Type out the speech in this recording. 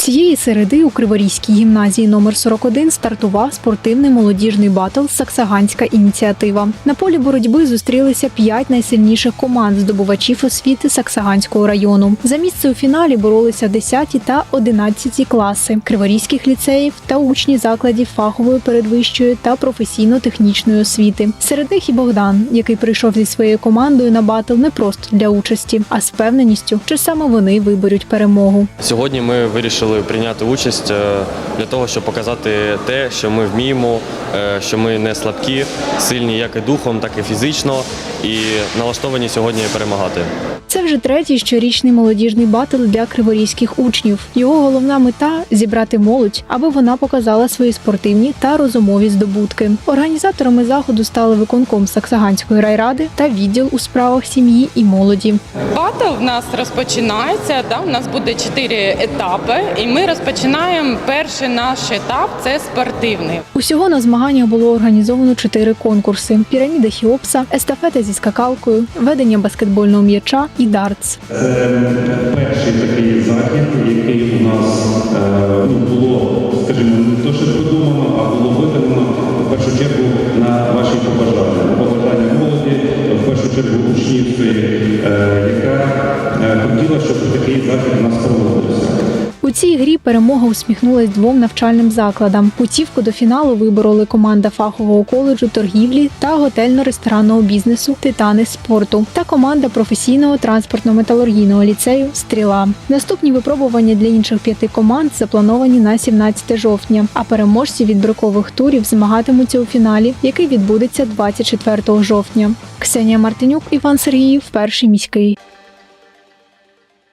Цієї середи у Криворізькій гімназії номер 41 стартував спортивний молодіжний батл Саксаганська ініціатива. На полі боротьби зустрілися п'ять найсильніших команд здобувачів освіти Саксаганського району. За місце у фіналі боролися 10 та 11 класи криворізьких ліцеїв та учні закладів фахової передвищої та професійно-технічної освіти. Серед них і Богдан, який прийшов зі своєю командою на батл не просто для участі, а з впевненістю, що саме вони виберуть перемогу. Сьогодні ми вирішили прийняти участь е, для того, щоб показати те, що ми вміємо, е, що ми не слабкі, сильні як і духом, так і фізично, і налаштовані сьогодні перемагати. Це вже третій щорічний молодіжний батл для криворізьких учнів. Його головна мета зібрати молодь, аби вона показала свої спортивні та розумові здобутки. Організаторами заходу стали виконком Саксаганської райради та відділ у справах сім'ї і молоді. Батл в нас розпочинається. Да? У нас буде чотири етапи, і ми розпочинаємо перший наш етап це спортивний. Усього на змаганнях було організовано чотири конкурси: піраміда Хіопса, естафета зі скакалкою, ведення баскетбольного м'яча і дартс. Це перший такий захід, який у нас е, ну, було, скажімо, не то, що продумано, а було видано в першу чергу на ваші побажання. Побажання молоді, в першу чергу учнівської, е, яка е, хотіла, щоб такий захід у нас. У цій грі перемога усміхнулась двом навчальним закладам. Путівку до фіналу вибороли команда фахового коледжу торгівлі та готельно-ресторанного бізнесу Титани спорту та команда професійного транспортно-металургійного ліцею Стріла. Наступні випробування для інших п'яти команд заплановані на 17 жовтня. А переможці відбіркових турів змагатимуться у фіналі, який відбудеться 24 жовтня. Ксенія Мартинюк, Іван Сергіїв, перший міський.